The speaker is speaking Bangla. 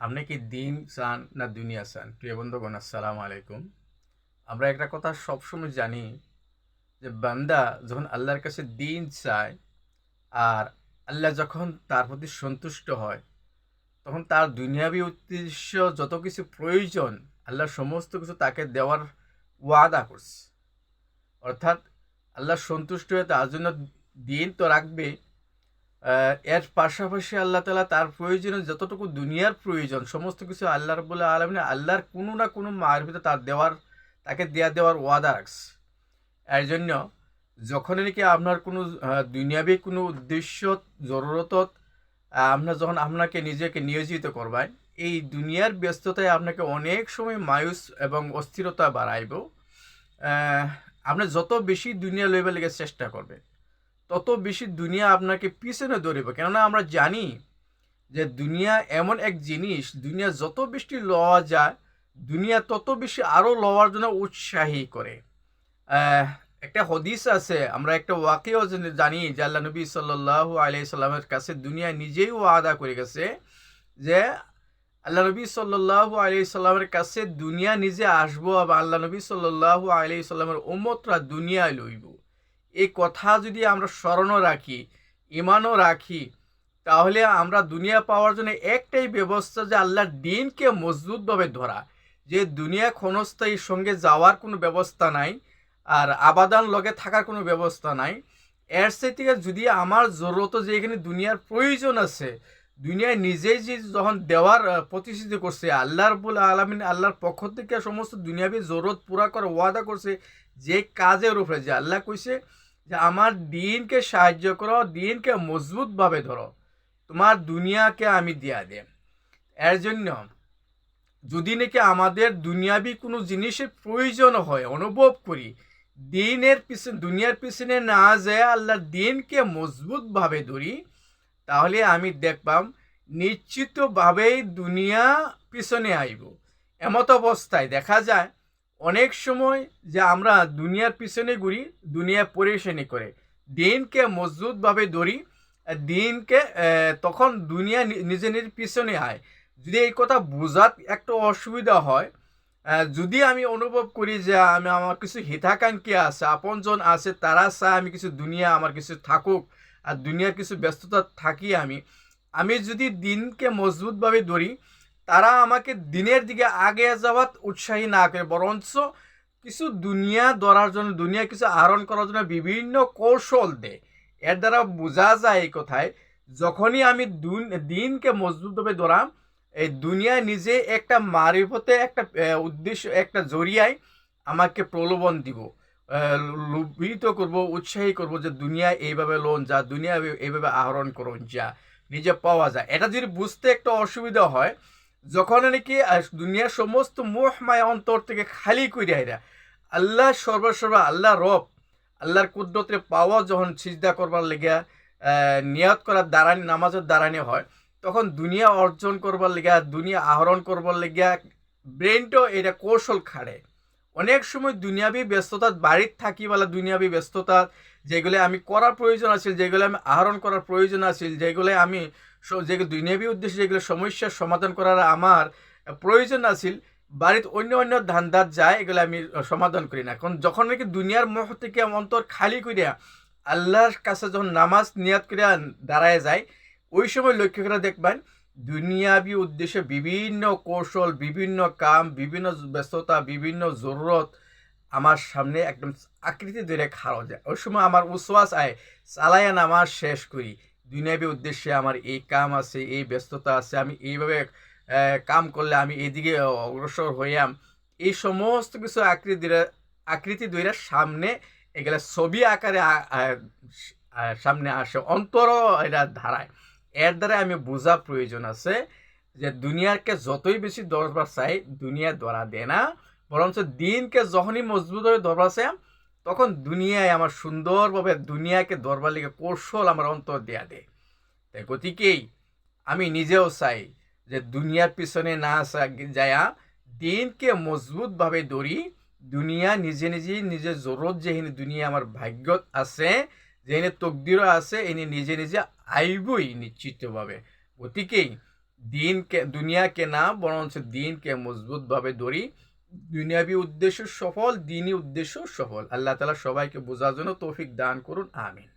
আপনি কি দিন চান না দুনিয়া চান? প্রিয় বন্ধুগণ, আসসালামু আলাইকুম। আমরা একটা কথা সবসময় জানি যে, বান্দা যখন আল্লাহর কাছে দিন চায় আর আল্লাহ যখন তার প্রতি সন্তুষ্ট হয়, তখন তার দুনিয়াবী উদ্দেশ্য যত কিছু প্রয়োজন, আল্লাহ সমস্ত কিছু তাকে দেওয়ার ওয়াদা করছে। অর্থাৎ আল্লাহ সন্তুষ্ট হয়ে তার জন্য দিন তো রাখবে এর পাশাপাশি আল্লাহ তালা তার প্রয়োজনে যতটুকু দুনিয়ার প্রয়োজন, সমস্ত কিছু আল্লাহ রবুল্লাহ আলমিন আল্লাহর কোনো না কোনো মারফিতে তার দেওয়ার, তাকে দেয়া দেওয়ার ওয়াদা রাখছে। এর জন্য যখন নাকি আপনার কোনো দুনিয়াবি কোনো উদ্দেশ্য, জরুরতত আপনার যখন আপনাকে নিজেকে নিয়োজিত করবেন এই দুনিয়ার ব্যস্ততায় আপনাকে অনেক সময় মায়ুস এবং অস্থিরতা বাড়াইব। আপনি যত বেশি দুনিয়া লইবার লেগে চেষ্টা করবেন তত বেশি দুনিয়া আপনাকে পিছনে ধরিব কেননা আমরা জানি যে দুনিয়া এমন এক জিনিস, দুনিয়া যত বেশি লওয়া যায়, দুনিয়া তত বেশি আরও লওয়ার জন্য উৎসাহী করে। একটা হদিস আছে, আমরা একটা ওয়াকেও জেনে- যে আল্লাহ নবী সাল্লাহ আলিয়া সাল্লামের কাছে দুনিয়া নিজেই ওয়াদা করে গেছে যে আল্লাহ নবী সাল্লাহ আলি সাল্লামের কাছে দুনিয়া নিজে আসব এবং আল্লাহ নবী সাল্লাহ আলি সাল্লামের উম্মতরা দুনিয়ায় লইব। এই কথা যদি আমরা স্মরণও রাখি ইমানও রাখি, তাহলে আমরা দুনিয়া পাওয়ার জন্য একটাই ব্যবস্থা যে আল্লাহর দিনকে মজবুতভাবে ধরা। যে দুনিয়া ক্ষণস্থায়ীর সঙ্গে যাওয়ার কোনো ব্যবস্থা নাই, আর আবাদান লগে থাকার কোনো ব্যবস্থা নাই। এর থেকে যদি আমার জরুরত যে এখানে দুনিয়ার প্রয়োজন আছে, দুনিয়ায় নিজেই যে যখন দেওয়ার প্রতিশ্রুতি করছে আল্লাহর বলে আলমিন আল্লাহর পক্ষ থেকে সমস্ত দুনিয়াবী জরুরত পুরা করে ওয়াদা করছে, যে কাজের উপরে, যে আল্লাহ কইছে যে আমার দিনকে সাহায্য করো, দিনকে মজবুতভাবে ধরো। তোমার দুনিয়াকে আমি দিয়া দে এর জন্য যদি নাকি আমাদের দুনিয়াবি কোনো জিনিসের প্রয়োজন হয়, অনুভব করি, দিনের পিছনে, দুনিয়ার পিছনে না যায় আল্লাহর দিনকে মজবুতভাবে ধরি, তাহলে আমি দেখবাম নিশ্চিতভাবেই দুনিয়া পিছনে আইব। এমত অবস্থায় দেখা যায় অনেক সময় যে আমরা দুনিয়ার পিছনে ঘুরি দুনিয়া পরেশানি করে। দিনকে মজবুতভাবে ধরি দিনকে তখন দুনিয়া নিজে নিজের পিছনে আয়। যদি এই কথা বোঝার একটা অসুবিধা হয় যদি আমি অনুভব করি যে আমি, আমার কিছু হিতাকাঙ্ক্ষী আছে, আপনজন আছে, তারা চায় আমি কিছু দুনিয়া আমার কিছু থাকুক, আর দুনিয়ার কিছু ব্যস্ততা থাকি আমি আমি যদি দিনকে মজবুতভাবে ধরি তারা আমাকে দিনের দিকে আগে যাওয়ার উৎসাহী না করে, বরঞ্চ কিছু দুনিয়া ধরার জন্য, দুনিয়া কিছু আহরণ করার জন্য বিভিন্ন কৌশল দেয় এর দ্বারা বোঝা যায় এই কথায়, যখনই আমি দুন- দিনকে মজবুতভাবে ধরাম, এই দুনিয়া নিজে একটা মারিফতে একটা উদ্দেশ্য, একটা জরিয়ায় আমাকে প্রলোভন দিব লোভিত করব, উৎসাহী করব যে দুনিয়া এইভাবে লোন যা, দুনিয়া এইভাবে আহরণ করুন যা, নিজে পাওয়া যায়। এটা যদি বুঝতে একটা অসুবিধা হয় যখন নাকি দুনিয়ার সমস্ত মোহ, মায়া, অন্তর থেকে খালি করে আইরা আল্লাহ সর্বসর্বা আল্লাহ রব, আল্লাহর কুদরতে পাওয়া যখন সিজদা করবার লেগে নিয়ত করার দ্বারানি, নামাজের দ্বারানি হয়, তখন দুনিয়া অর্জন করবার লেগে, দুনিয়া আহরণ করবার লেগে ব্রেনটাও এটা কৌশল খাড়ে। অনেক সময় দুনিয়াবি ব্যস্ততা বাড়ির থাকি বলা দুনিয়াবি ব্যস্ততা, যেগুলো আমি করার প্রয়োজন আছে যেগুলো আমি আহরণ করার প্রয়োজন আছে যেগুলো আমি স- যে দুনিয়াবি উদ্দেশ্যে যেগুলো সমস্যার সমাধান করার আমার প্রয়োজন আছিল, বাড়িতে অন্য অন্য ধান্দাত যায়, এগুলো আমি সমাধান করি না। কারণ যখন নাকি দুনিয়ার মোহ থেকে অন্তর খালি করিয়া আল্লাহর কাছে যখন নামাজ নিয়াত করিয়া দাঁড়ায় যায়, ওই সময় লক্ষ্য করে দেখবেন, দুনিয়াবি উদ্দেশ্যে বিভিন্ন কৌশল, বিভিন্ন কাম, বিভিন্ন ব্যস্ততা, বিভিন্ন জরুরত আমার সামনে একদম আকৃতি ধরে খাড়া যায়। ওই সময় আমার উশ্বাস আয় চালাইয়া নামাজ শেষ করি। দুনিয়াবি উদ্দেশ্যে আমার এই কাম আছে, এই ব্যস্ততা আছে, আমি এইভাবে কাম করলে আমি এদিকে অগ্রসর হইয়াম। এই সমস্ত কিছু আকৃতি আকৃতি ধরে সামনে এগুলা ছবি আকারে সামনে আসে অন্তর এটা ধারায়। এর দ্বারা আমি বোঝা প্রয়োজন আছে যে দুনিয়াকে যতই বেশি দরবার চাই, দুনিয়া ধরা দেয় না। বরঞ্চ দিনকে যখনই মজবুত হয়ে ধরবার চাই তখন দুনিয়ায় আমার সুন্দরভাবে, দুনিয়াকে ধরবার লিগে কৌশল আমার অন্তর দেয়া দেয়। তাই গতিকেই আমি নিজেও চাই যে দুনিয়ার পিছনে না যায়া দিনকে মজবুতভাবে ধরি। দুনিয়া নিজে নিজে নিজের জরুরত যেহিনি দুনিয়া আমার ভাগ্যত আছে, যেহিনি তকদিরও আছে, এনে নিজে নিজে আইবই নিশ্চিতভাবে। গতিকেই দিনকে, দুনিয়াকে না, বরঞ্চ দিনকে মজবুতভাবে ধরি। দুনিয়াবি উদ্দেশ্য সফল দিনই উদ্দেশ্য সফল। আল্লাহ তালা সবাইকে বোঝার জন্য তৌফিক দান করুন, আমিন।